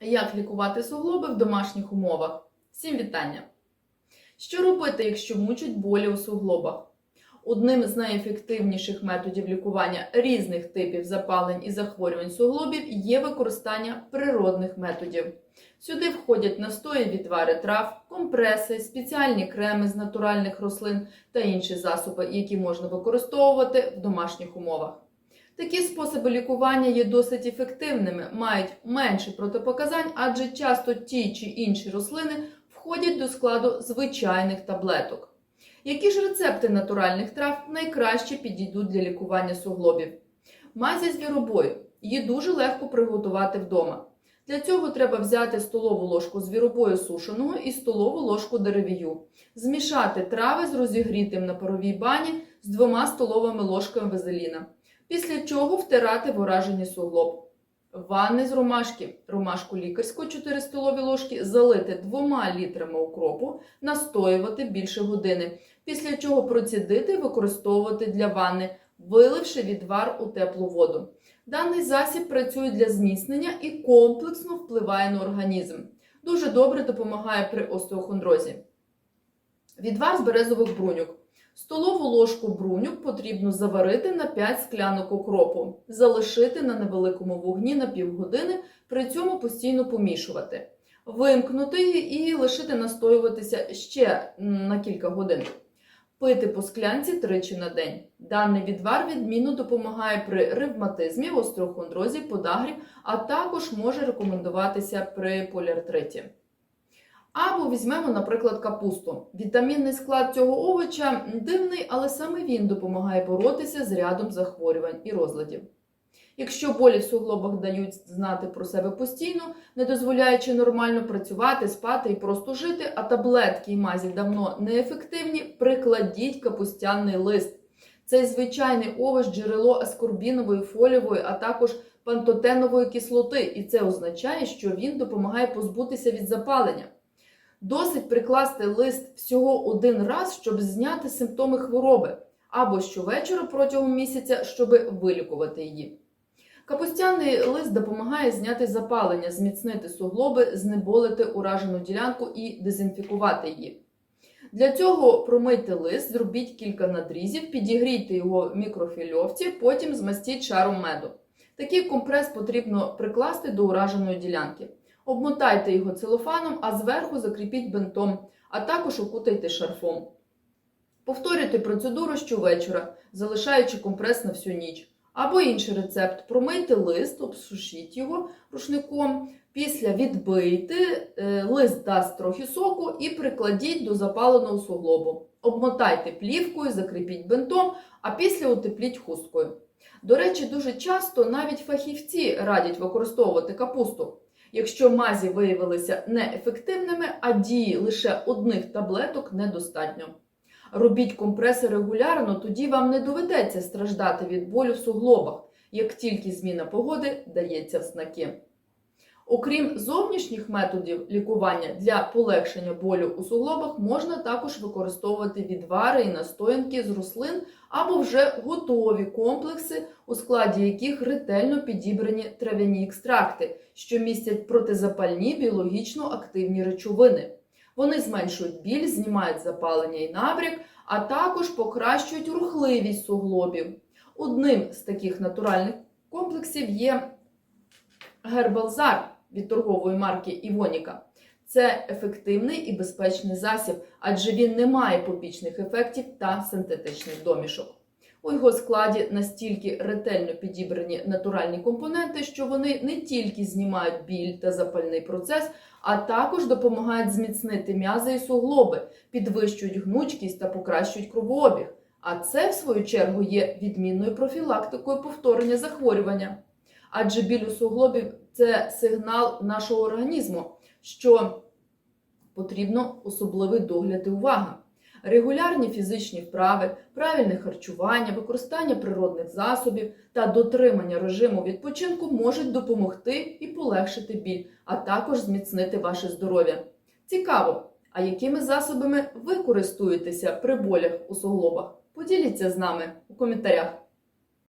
Як лікувати суглоби в домашніх умовах? Всім вітання! Що робити, якщо мучать болі у суглобах? Одним з найефективніших методів лікування різних типів запалень і захворювань суглобів є використання природних методів. Сюди входять настої відвари трав, компреси, спеціальні креми з натуральних рослин та інші засоби, які можна використовувати в домашніх умовах. Такі способи лікування є досить ефективними, мають менше протипоказань, адже часто ті чи інші рослини входять до складу звичайних таблеток. Які ж рецепти натуральних трав найкраще підійдуть для лікування суглобів? Мазі звіробою. Її дуже легко приготувати вдома. Для цього треба взяти столову ложку звіробою сушеного і столову ложку деревію, змішати трави з розігрітим на паровій бані з двома столовими ложками вазеліна. Після чого втирати в суглоб. Ванни з ромашки, ромашку лікарську 4 столові ложки, залити 2 літрами укропу, настоювати більше години, після чого процідити і використовувати для ванни, виливши відвар у теплу воду. Даний засіб працює для зміцнення і комплексно впливає на організм. Дуже добре допомагає при остеохондрозі. Відвар з березових бруньок. Столову ложку бруньок потрібно заварити на 5 склянок окропу, залишити на невеликому вогні на півгодини, при цьому постійно помішувати, вимкнути і лишити настоюватися ще на кілька годин. Пити по склянці тричі на день. Даний відвар відмінно допомагає при ревматизмі, остеохондрозі, подагрі, а також може рекомендуватися при поліартриті. Або візьмемо, наприклад, капусту. Вітамінний склад цього овоча дивний, але саме він допомагає боротися з рядом захворювань і розладів. Якщо болі в суглобах дають знати про себе постійно, не дозволяючи нормально працювати, спати і просто жити, а таблетки і мазі давно неефективні, прикладіть капустяний лист. Цей звичайний овоч джерело аскорбінової, фолієвої, а також пантотенової кислоти, і це означає, що він допомагає позбутися від запалення. Досить прикласти лист всього один раз, щоб зняти симптоми хвороби, або щовечора протягом місяця, щоб вилікувати її. Капустяний лист допомагає зняти запалення, зміцнити суглоби, знеболити уражену ділянку і дезінфікувати її. Для цього промийте лист, зробіть кілька надрізів, підігрійте його в мікрофільовці, потім змастіть шаром меду. Такий компрес потрібно прикласти до ураженої ділянки. Обмотайте його целофаном, а зверху закріпіть бинтом, а також окутайте шарфом. Повторюйте процедуру щовечора, залишаючи компрес на всю ніч. Або інший рецепт: промийте лист, обсушіть його рушником. Після відбийте, е, лист дасть трохи соку і прикладіть до запаленого суглобу. Обмотайте плівкою, закріпіть бинтом, а після утепліть хусткою. До речі, дуже часто навіть фахівці радять використовувати капусту. Якщо мазі виявилися неефективними, а дії лише одних таблеток недостатньо. Робіть компреси регулярно, тоді вам не доведеться страждати від болю в суглобах, як тільки зміна погоди дається в знаки. Окрім зовнішніх методів лікування для полегшення болю у суглобах, можна також використовувати відвари і настоянки з рослин або вже готові комплекси, у складі яких ретельно підібрані трав'яні екстракти, що містять протизапальні біологічно активні речовини. Вони зменшують біль, знімають запалення і набряк, а також покращують рухливість суглобів. Одним з таких натуральних комплексів є гербалзар від торгової марки Івоніка. Це ефективний і безпечний засіб, адже він не має побічних ефектів та синтетичних домішок. У його складі настільки ретельно підібрані натуральні компоненти, що вони не тільки знімають біль та запальний процес, а також допомагають зміцнити м'язи і суглоби, підвищують гнучкість та покращують кровообіг. А це, в свою чергу, є відмінною профілактикою повторення захворювання. Адже біль у суглобів це сигнал нашого організму, що потрібно особливий догляд і увага. Регулярні фізичні вправи, правильне харчування, використання природних засобів та дотримання режиму відпочинку можуть допомогти і полегшити біль, а також зміцнити ваше здоров'я. Цікаво! А якими засобами ви користуєтеся при болях у суглобах? Поділіться з нами у коментарях.